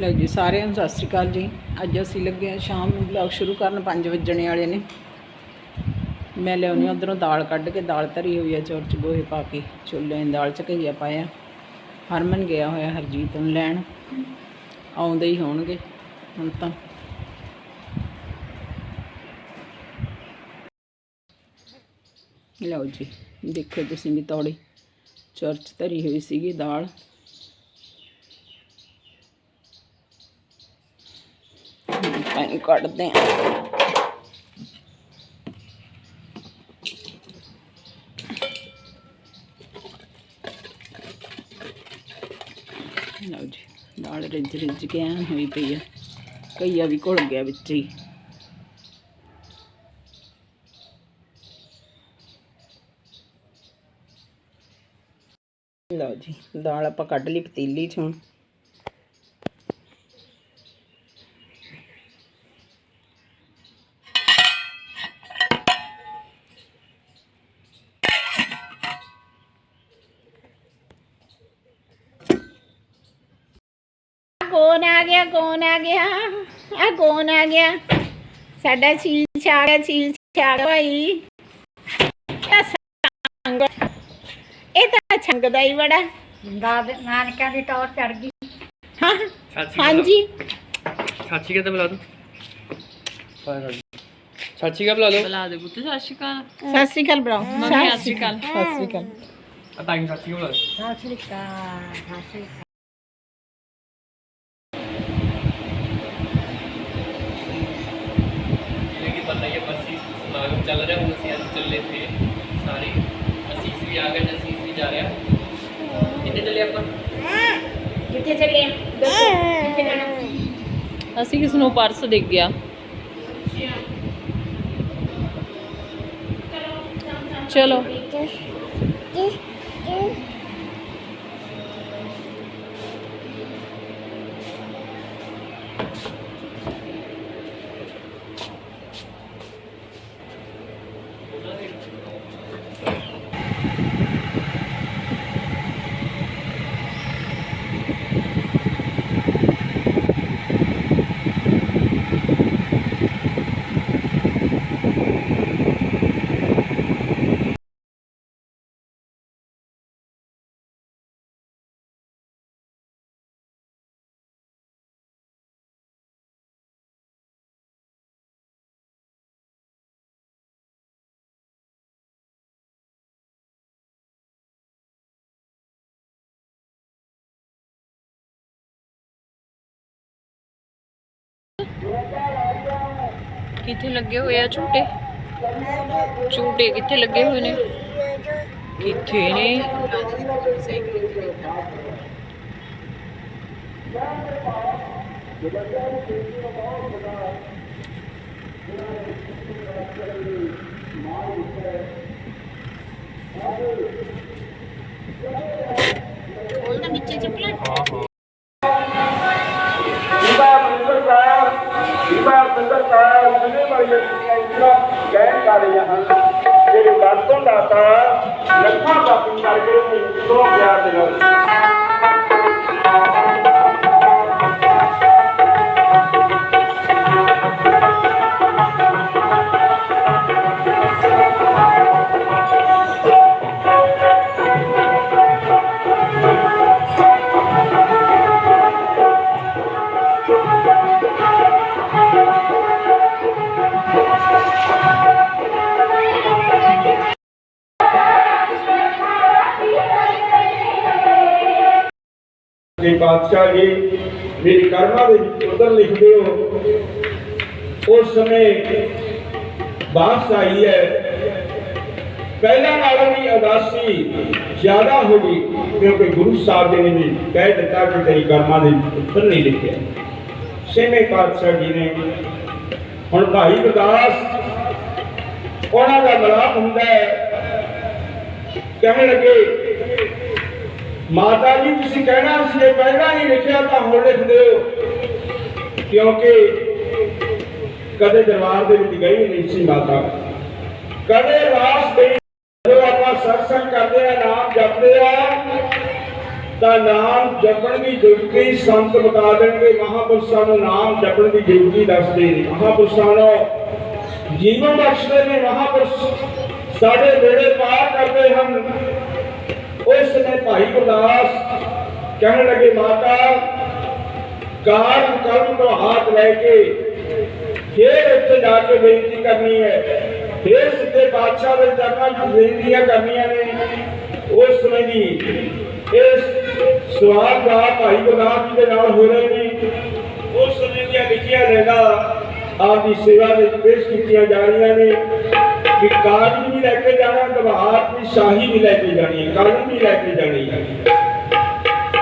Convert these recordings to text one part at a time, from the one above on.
ਲਓ ਜੀ, ਸਾਰਿਆਂ ਨੂੰ ਸਤਿ ਸ਼੍ਰੀ ਅਕਾਲ ਜੀ। ਅੱਜ ਅਸੀਂ ਲੱਗੇ ਹਾਂ ਸ਼ਾਮ ਨੂੰ ਵਲੌਗ ਸ਼ੁਰੂ ਕਰਨ 5 ਵਜਣੇ ਵਾਲੇ ਨੇ। ਮੈਂ ਲਿਆਉਣੀ ਉਧਰੋਂ ਦਾਲ ਕੱਢ ਕੇ, ਦਾਲ ਧਰੀ ਹੋਈ ਆ, ਚੌਰ ਚ ਗੋਹੇ ਪਾ ਕੇ ਛੋਲੇ ਦੀ ਦਾਲ ਚ ਘਈਆ ਪਾਇਆ। ਹਰਮਨ ਗਿਆ ਹੋਇਆ, ਹਰਜੀਤ ਨੂੰ ਲੈਣ। ਆਉਂਦੇ ਹੀ ਹੋਣਗੇ, ਹੁਣ ਤਾਂ। ਲਓ ਜੀ ਦੇਖੋ ਤੁਸੀਂ ਵੀ ਤੌੜੀ। ਚਰਚ ਧਰੀ ਹੋਈ ਸੀਗੀ ਦਾਲ। ਪਾਣੀ ਕੱਢਦੇ ਆ। ਲਓ ਜੀ, ਦਾਲ ਰਿੱਝ ਰਿੱਝ ਕੇ ਐਨ ਹੋਈ ਪਈ ਆ। ਕਈਆ ਵੀ ਘੁਲ ਗਿਆ ਵਿੱਚ ਹੀ। ਲਓ ਜੀ, ਦਾਲ ਆਪਾਂ ਕੱਢ ਲਈ ਪਤੀਲੀ 'ਚ ਹੁਣ ਕੌਣ ਆ ਗਿਆ ਕੌਣ ਆ ਗਿਆ? ਆ ਕੌਣ ਆ ਗਿਆ? ਸਾਡਾ ਛੀਲ ਛਾੜ ਛੀਲ ਛਾੜ ਭਾਈ। ਇਹ ਸੰਗ। ਇਹ ਤਾਂ ਛੰਗਦਾ ਹੀ ਬੜਾ। ਦਾਦ ਨਾਨਕਿਆਂ ਦੀ ਟੌਰ ਚੜ ਗਈ। ਹਾਂ ਸਾਚੀ ਹਾਂਜੀ। ਸਾਚੀ ਕਿਤੇ ਬੁਲਾ ਦੋ? ਸਾਚੀ ਕਾ ਬੁਲਾ ਲਓ ਬੁਲਾ ਦੇ ਪੁੱਤ ਅਕਾਲ। ਬਰਾਓ ਮੰਮੀ ਸਤਿ ਸ਼੍ਰੀ ਅਕਾਲ। ਸਤਿ ਸ੍ਰੀ ਅਕਾਲ। ਆ ਤਾਂ ਸਾਚੀ ਕਾ ਬੁਲਾ ਦਿਓ। ਸਤਿ ਸ੍ਰੀ ਅਕਾਲ ਸਤਿ ਸ੍ਰੀ ਅਕਾਲ ਜਿਵੇਂ ਕਿ ਪਤਾ ਹੀ ਹੈ ਬਸੀ ਸਮਾਗਮ ਚੱਲ ਰਿਹਾ ਹੁਣ ਅਸੀਂ ਅੱਜ ਚੱਲੇ ਥੇ ਸਾਰੇ ਅਸੀਸ ਵੀ ਆ ਗਏ ਤੇ ਅਸੀਸ ਵੀ ਜਾ ਰਿਹਾ ਕਿੱਥੇ ਚੱਲੇ ਆਪਾਂ ਕਿੱਥੇ ਚੱਲੇ ਆ? ਦੱਸੋ ਕਿੱਥੇ ਜਾਣਾ ਅਸੀਂ ਕਿਸ ਨੂੰ ਪਰਸ ਦੇ ਗਿਆ। ਚਲੋ। ਕਿੱਥੇ ਲੱਗੇ ਹੋਏ ਆ ਝੂਟੇ? ਝੂਟੇ ਕਿੱਥੇ ਲੱਗੇ ਹੋਏ ਨੇ? ਕਿੱਥੇ ਨੇ? ਬੋਲ ਤਾਂ ਵਿੱਚੇ ਚੱਪਲਾਂ। ਕਹਿਣ ਵਾਲੀਆਂ ਹਨ। ਜਿਹੜੇ ਵਰਤੋਂ ਦਾਤਾ ਲੱਖਾਂ ਬਾਕੀ ਕਰਕੇ ਨੇ ਦੋ ਪਿਆਰ ਦੇ ਨਾਲ ਜੀ ਜੀ, ਮੇਰੀ ਕਰਮਾਂ ਦੇ ਵਿੱਚ ਉਧਰ ਲਿਖਦੇ ਹੋ। ਉਸ ਸਮੇਂ ਬਾਸ ਆਈ ਹੈ। ਪਹਿਲਾਂ ਨਾਲੋਂ ਵੀ ਉਦਾਸੀ ਜ਼ਿਆਦਾ ਹੋ ਗਈ, ਕਿਉਂਕਿ ਗੁਰੂ ਸਾਹਿਬ ਜੀ ਨੇ ਵੀ ਕਹਿ ਦਿੱਤਾ ਕਿ ਤੇਰੀ ਕਰਮਾਂ ਦੇ ਵਿੱਚ ਨਹੀਂ ਲਿਖਿਆ। ਛੇਵੇਂ ਪਾਤਸ਼ਾਹ ਜੀ ਨੇ ਹੁਣ ਭਾਈ ਗੁਰਦਾਸ, ਉਹਨਾਂ ਦਾ ਮਲਾਪ ਹੁੰਦਾ ਹੈ। ਕਹਿਣ ਲੱਗੇ ਮਾਤਾ ਜੀ, ਤੁਸੀਂ ਕਹਿਣਾ ਸੀ ਇਹ ਪਹਿਲਾਂ ਹੀ ਲਿਖਿਆ ਤਾਂ ਹੁਣ ਲਿਖ ਦਿਓ। ਕਿਉਂਕਿ ਕਦੇ ਦਰਬਾਰ ਦੇ ਵਿੱਚ ਗਈ ਨਹੀਂ ਸੀ ਮਾਤਾ। ਕਦੇ ਰਾਸ ਗਈ ਜਦੋਂ ਆਪਾਂ ਸਤਸੰਗ ਕਰਦੇ ਆ, ਨਾਮ ਜਪਦੇ ਆ, ਤਾਂ ਨਾਮ ਜਪਣ ਦੀ ਜ਼ਰੂਰੀ ਸੰਤ ਬਤਾ ਦੇਣਗੇ, ਮਹਾਪੁਰਸ਼ਾਂ ਨੂੰ ਨਾਮ ਜਪਣ ਦੀ ਜ਼ਰੂਰੀ ਦੱਸਦੇ ਨੇ। ਮਹਾਪੁਰਸ਼ਾਂ ਨੂੰ ਜੀਵਨ ਬਖਸ਼ਦੇ ਨੇ ਮਹਾਪੁਰਸ਼। ਸਾਡੇ ਬੇੜੇ ਪਾਰ ਕਰਦੇ ਹਨ। ਉਸ ਨੇ ਭਾਈ ਗੁਰਦਾਸ ਕਹਿਣ ਲੱਗੇ, ਮਾਤਾ ਕਾਰਜ ਕਰਮ ਤੋਂ ਹੱਥ ਲੈ ਕੇ ਫੇਰ ਉੱਥੇ ਜਾ ਕੇ ਬੇਨਤੀ ਕਰਨੀ ਹੈ। ਫੇਰ ਸਿੱਧੇ ਬਾਦਸ਼ਾਹ ਦੇ ਚਰਨਾਂ ਬੇਨਤੀਆਂ ਕਰਨੀਆਂ ਨੇ। ਉਸ ਸਮੇਂ ਦੀ ਇਸ ਸਵਾਲ ਦਾ ਭਾਈ ਗੁਰਦਾਸ ਜੀ ਦੇ ਨਾਲ ਹੋ ਰਹੇ ਨੇ। ਉਸ ਸਮੇਂ ਦੀਆਂ ਲਿਖੀਆਂ ਰਹਿਦਾ ਆਪ ਦੀ ਸੇਵਾ ਵਿੱਚ ਪੇਸ਼ ਕੀਤੀਆਂ ਜਾ ਰਹੀਆਂ ਨੇ। ਕਿ ਕਾਰਜ ਵੀ ਲੈ ਕੇ ਜਾਣਾ ਦਵਾਰ ਦੀ ਸ਼ਾਹੀ ਵੀ ਲੈ ਕੇ ਜਾਣੀ ਹੈ ਕਾਰਨ ਵੀ ਲੈ ਕੇ ਜਾਣੀ ਹੈ।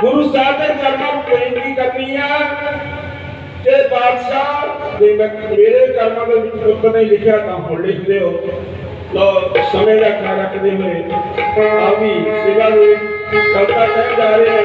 ਗੁਰੂ ਸਾਹਿਬ ਦੇ ਚਰਨਾਂ ਨੂੰ ਕਰਨੀ ਆ। ਤੇ ਬਾਦਸ਼ਾਹ ਦੇ ਮੇਰੇ ਕਰਮਾਂ ਦੇ ਵਿੱਚ ਪੁੱਤ ਨੇ ਲਿਖਿਆ ਤਾਂ ਹੁਣ ਲਿਖਦੇ ਹੋ ਲੋ ਸਮੇਂ ਦਾ ਖਿਆਲ ਰੱਖਦੇ ਹੋਏ। ਆਪਦੀ ਸੇਵਾ ਦੇ ਵਿੱਚ ਕਲਤਾ ਕਰ ਜਾ ਰਹੇ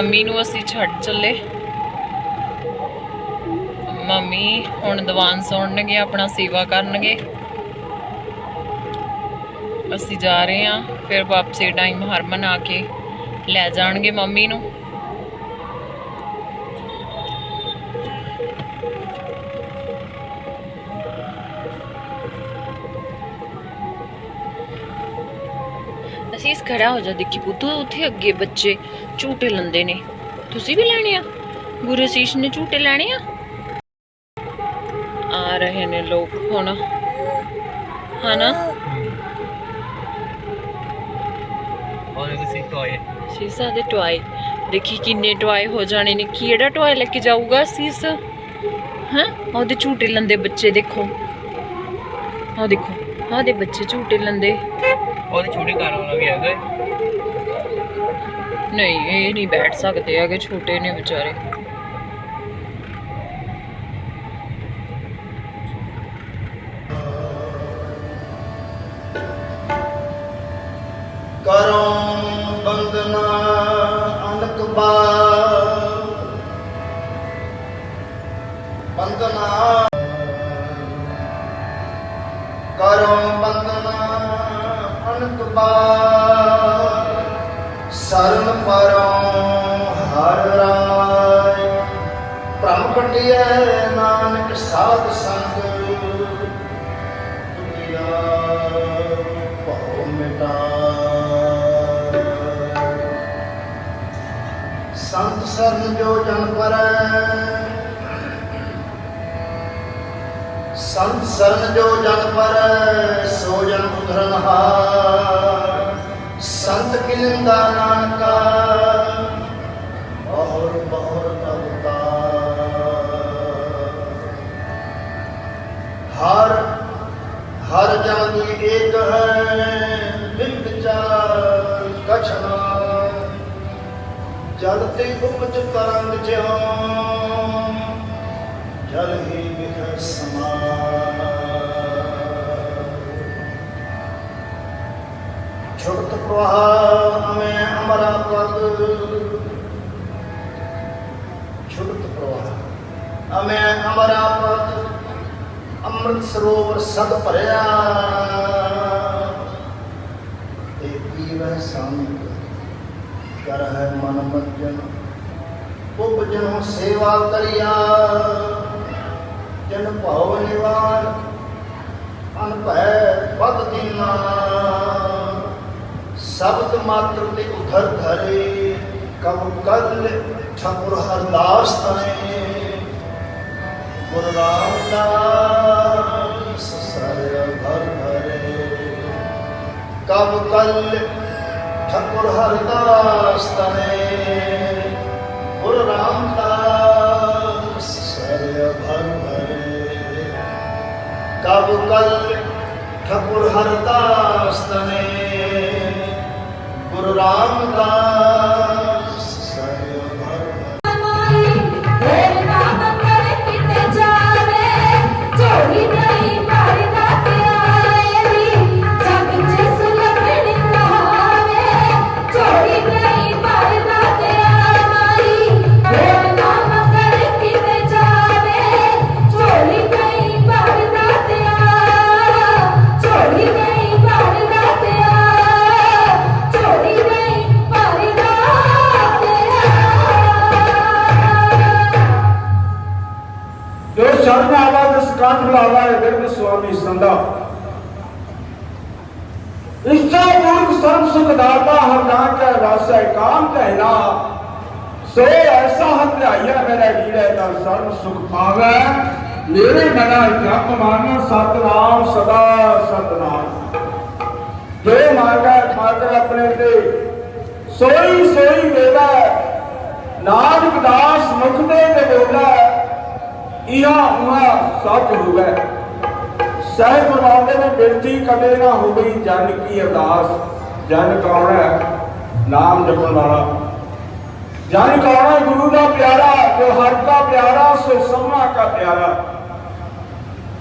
ਮੰਮੀ ਨੂੰ ਅਸੀਂ ਛੱਡ ਚੱਲੇ। ਮੰਮੀ ਹੁਣ ਦੀਵਾਨ ਸੁਣਨਗੇ, ਆਪਣਾ ਸੇਵਾ ਕਰਨਗੇ। ਅਸੀਂ ਜਾ ਰਹੇ ਹਾਂ, ਫਿਰ ਵਾਪਸੀ ਟਾਈਮ ਹਰਮਨ ਆ ਕੇ ਲੈ ਜਾਣਗੇ ਮੰਮੀ ਨੂੰ। ਖੜਾ ਹੋ ਜਾ ਦੇਖੀ ਪੁੱਤ ਉੱਥੇ ਅੱਗੇ ਬੱਚੇ ਝੂਟੇ ਲੰਦੇ ਨੇ। ਤੁਸੀਂ ਵੀ ਲੈਣੇ ਆ? ਗੁਰੂ ਸੀਸ਼ ਨੇ ਝੂਟੇ ਲੈਣੇ ਆ? ਆ ਰਹੇ ਨੇ ਲੋਕ ਹੁਣ। ਹਨਾ? ਸੀਸਾ ਦੇ ਟੋਏ। ਦੇਖੀ ਕਿੰਨੇ ਟੋਏ ਹੋ ਜਾਣੇ ਨੇ। ਕਿਹੜਾ ਟੁਆਏ ਲੈ ਕੇ ਜਾਊਗਾ ਸੀਸ? ਹਾਂ? ਉਹਦੇ ਝੂਟੇ ਲੰਦੇ ਬੱਚੇ ਦੇਖੋ। ਆਹ ਦੇਖੋ ਆਹ ਦੇ ਬੱਚੇ ਝੂਟੇ ਲੰਦੇ। और छोटे कार वाला भी आ गए ਨਹੀਂ ਇਹ ਨਹੀਂ ਬੈਠ ਸਕਦੇ ਹੈਗੇ ਛੋਟੇ ਨੇ ਵਿਚਾਰੇ ਕਰੋ ਬੰਦਨਾ ਅਨਕ ਬਾਰ ਬੰਦਨਾ ਕਰੋ ਬੰਦਨਾ ਅਨਕ ਬਾਰ ਸਰਨ ਪਰੋ ਹਰ ਰਾਏ। ਭ੍ਰਮ ਕਟਿਐ ਨਾਨਕ ਸਾਧ ਸੰਗ, ਦੁਨੀਆ ਭਉ ਮਿਟਾ ਸੰਤ ਸਰਨ ਜੋ ਜਨ ਪਰੈ ਸੰਤ ਸਰਨ ਜੋ ਜਨ ਪਰ, ਸੋ ਜਨ ਉਧਰਨ ਹਾਰ ਸੰਤ ਕਿਲਨ ਦਾ ਨਾਨਕਾ, ਬਹੁਰ ਬਹੁਰ ਤਬਤਾ ਹਰ ਹਰ ਜਨ ਦੀ ਏਕ ਹੈ ਬਿਨ ਵਿਚਾਰ ਕਛਨਾ ਜਲ ਤੇ ਉਪਜ ਤਰੰਗ ਜਿਉ, ਜਲ ਹੀ ਬਿਖਰ ਸਮਾ। ਪ੍ਰਵਾਹ ਮੈਂ ਅਮਰਾ ਪਦ। ਛੁਟਤ ਪ੍ਰਵਾਹ ਅਮੈ ਅਮਰਾ ਪਦ। ਅੰਮ੍ਰਿਤ ਸਰੋਵਰ ਸਦ ਭਰਿਆ। ਤੇ ਪੀਵੈ ਸੰਗ। ਕਰ ਹੈ ਮਨ ਮਜਨ ਉਪਜਨੋ ਸੇਵਾ ਕਰਿਆ। ਜਨ ਭਾਵ ਨਿਵਾਰ। ਅਨ ਭੈ ਪਦ ਦੀਨਾ। शब्द मात्र ते उधर धरे कब कल ठकुर हरदास तने। गुरु रामदास सर भर भरे कब कल ठकुर हरदास तने। रामदास सर भर भरे कब कल ठकुर हरदास तने। गुरु राम राम ਆਵਾ ਜਿਸ ਕੰਠ ਲਾਵਾ ਹੈ ਬਿਰਧ ਸੁਆਮੀ ਸੰਦਾ ਇੱਛਾ ਪੂਰਕ ਸਰਬ ਸੁਖ ਦਾਤਾ ਹਰ ਨਾਮ ਕੈ ਵਾਸੈ ਕਾਮ ਕਹਿਨਾ ਸੋ ਐਸਾ ਹੱਥ ਧਿਆਈਆ ਮੇਰਾ ਲੀੜਾ ਤਾਂ ਸਰਬ ਸੁਖ ਪਾਵੈ। ਮੇਰੇ ਮਨਾ ਜਪ ਮਨ ਸਤਨਾਮ, ਸਦਾ ਸਤਨਾਮ। ਜੋ ਮਾਰਗਾ ਮਾਰਗਾ ਆਪਣੇ ਤੇ, ਸੋਈ ਇਹਾ ਉਹਾ ਸੱਚ ਹੋਵੇ। ਸਹਿ ਫਰਮਾਉਂਦੇ ਨੇ ਬੇਨਤੀ ਕਦੇ ਨਾ ਹੋਵੇ, ਜਨ ਕੀ ਅਰਦਾਸ, ਜਨ ਕੌਣ ਹੈ? ਨਾਮ ਜਪਣ ਵਾਲਾ। ਜਨ ਕੌਣ ਹੈ? ਗੁਰੂ ਦਾ ਪਿਆਰਾ ਜੋ ਹਰ ਕਾ ਪਿਆਰਾ ਸੋ ਸਭਨਾ ਕਾ ਪਿਆਰਾ।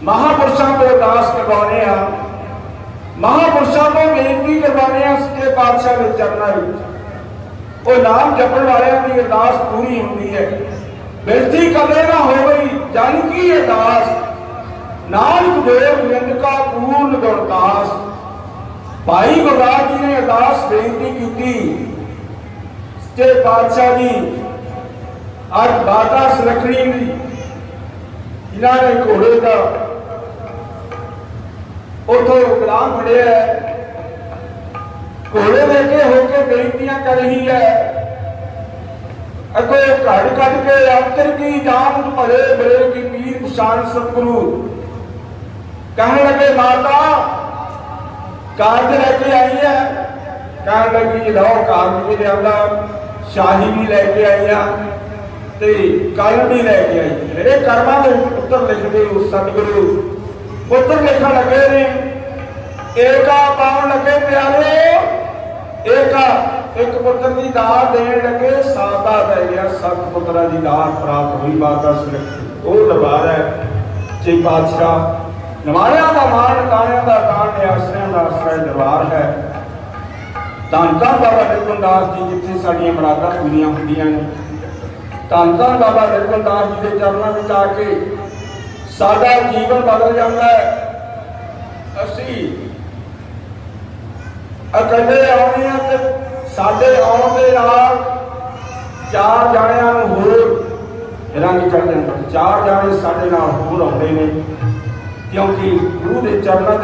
ਮਹਾਪੁਰਸ਼ਾਂ ਤੋਂ ਅਰਦਾਸ ਕਰਵਾਉਣੇ ਆ। ਮਹਾਪੁਰਸ਼ਾਂ ਤੋਂ ਬੇਨਤੀ ਕਰਵਾਉਣੇ ਆ ਸੱਚੇ ਪਾਤਸ਼ਾਹ ਦੇ ਚਰਨਾਂ ਵਿੱਚ। ਉਹ ਨਾਮ ਜਪਣ ਵਾਲਿਆਂ ਦੀ ਅਰਦਾਸ ਪੂਰੀ ਹੁੰਦੀ ਹੈ। ਬੇਨਤੀ ਕਦੇ ਨਾ ਹੋਵੇ, ਜਨ ਕੀ ਅਰਦਾਸ ਨਾਨਕ ਦੇਵ ਨਿੰਦ ਕਾ ਪੂਰਨ ਗੁਰਦਾਸ। ਭਾਈ ਗੁਰਦਾਸ ਜੀ ਨੇ ਅਰਦਾਸ ਬੇਨਤੀ ਕੀਤੀ। ਸੱਚੇ ਪਾਤਸ਼ਾਹ ਜੀ, ਅੱਜ ਬਾਟਾ ਸੁਰਖੜੀ ਦੀ ਜਿਨ੍ਹਾਂ ਨੇ ਘੋੜੇ ਦਾ ਉਥੋਂ ਗੁਲਾਮ ਫੜਿਆ ਹੈ। ਘੋੜੇ ਲੈ ਕੇ ਹੋ ਕੇ ਬੇਨਤੀਆਂ ਕਰ ਰਹੀ ਹੈ। ਅਗੋ ਘੜ ਕੱਢ ਕੇ ਅੰਤਰ ਕੀ ਜਾਨ ਭਰੇ ਬਰੇ ਕੀ ਪੀਰ ਪਛਾਣ ਸਤਿਗੁਰੂ। ਕਹਿਣ ਲੱਗੇ, ਮਾਤਾ, ਕਾਰਜ ਲੈ ਕੇ ਆਈ ਹੈ ਕਹਿਣ ਲੱਗੀ, ਜੀ ਕਾਰਜ ਵੀ ਲਿਆਂਦਾ ਸ਼ਾਹੀ ਵੀ ਲੈ ਕੇ ਆਈ ਆ ਤੇ ਕਲ ਵੀ ਲੈ ਕੇ ਆਈ ਮੇਰੇ ਕਰਮਾਂ ਦੇ ਵਿੱਚ ਪੁੱਤਰ ਲਿਖਦੇ ਉਸ ਸਤਿਗੁਰੂ। ਪੁੱਤਰ ਲਿਖਣ ਲੱਗੇ ਨੇ, ਏਕਾ ਪਾਉਣ ਲੱਗੇ ਪਿਆਰੇ ਏਕਾ ਇੱਕ ਪੁੱਤਰ ਦੀ ਦਾਤ ਦੇਣ ਲੱਗੇ ਸਾਤਾ ਪੈ ਗਿਆ, ਸੱਤ ਪੁੱਤਰਾਂ ਦੀ ਦਾਤ ਪ੍ਰਾਪਤ ਹੋਈ ਬਾਤਾ ਸੁਰੱਖਿਤ ਉਹ ਦਰਬਾਰ ਹੈ। ਜੀ ਨਵਾਰਿਆਂ ਦਾ ਮਾਣ ਕਾਣਿਆਂ ਦਾ ਕਾਣ ਨੇ ਆਸਰਿਆਂ ਦਾ ਆਸਰਾ ਦਰਬਾਰ ਹੈ ਧੰਨ ਧੰਨ ਬਾਬਾ ਨਿਰਮਲਦਾਸ ਜੀ ਜਿੱਥੇ ਸਾਡੀਆਂ ਮਰਾਦਾਂ ਪੂਰੀਆਂ ਹੁੰਦੀਆਂ ਨੇ ਧੰਨ ਧੰਨ ਬਾਬਾ ਨਿਰਮਲਦਾਸ ਜੀ ਦੇ ਚਰਨਾਂ ਵਿੱਚ ਆ ਕੇ ਸਾਡਾ ਜੀਵਨ ਬਦਲ ਜਾਂਦਾ ਹੈ। ਅਸੀਂ ਇਕੱਲੇ ਆਉਣੇ ਆ ਤੇ ਸਾਡੇ ਆਉਣ ਦੇ ਨਾਲ ਚਾਰ ਜਾਣਿਆਂ ਨੂੰ ਹੋਰ ਰੰਗ ਚੜ ਜਾਂਦਾ ਚਾਰ ਜਾਣੇ ਸਾਡੇ ਨਾਲ ਹੋਰ ਆਉਂਦੇ ਨੇ, ਕਿਉਂਕਿ ਗੁਰੂ ਦੇ ਚਰਨਾਂ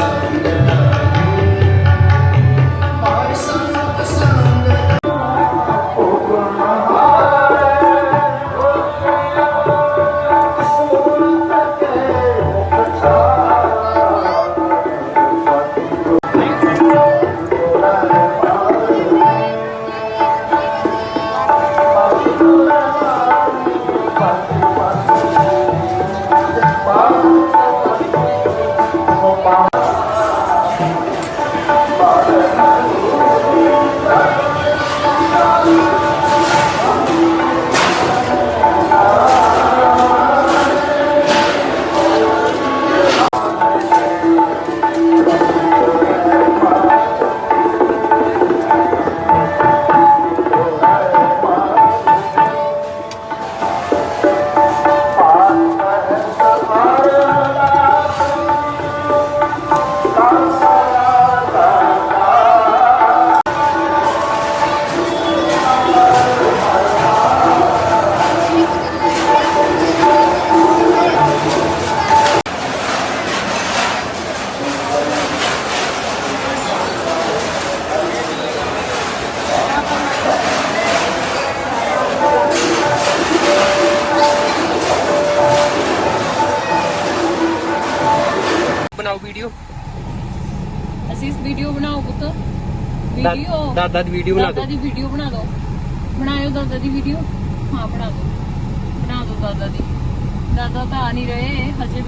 someday. ਦਾਦਾ ਦੀ ਵੀਡੀਓ ਬਣਾ ਦਾਦਾ ਦੀ ਵੀਡੀਓ ਬਣਾ ਦਿਓ। ਬਣਾਇਓ ਦਾਦਾ ਦੀ ਵੀਡੀਓ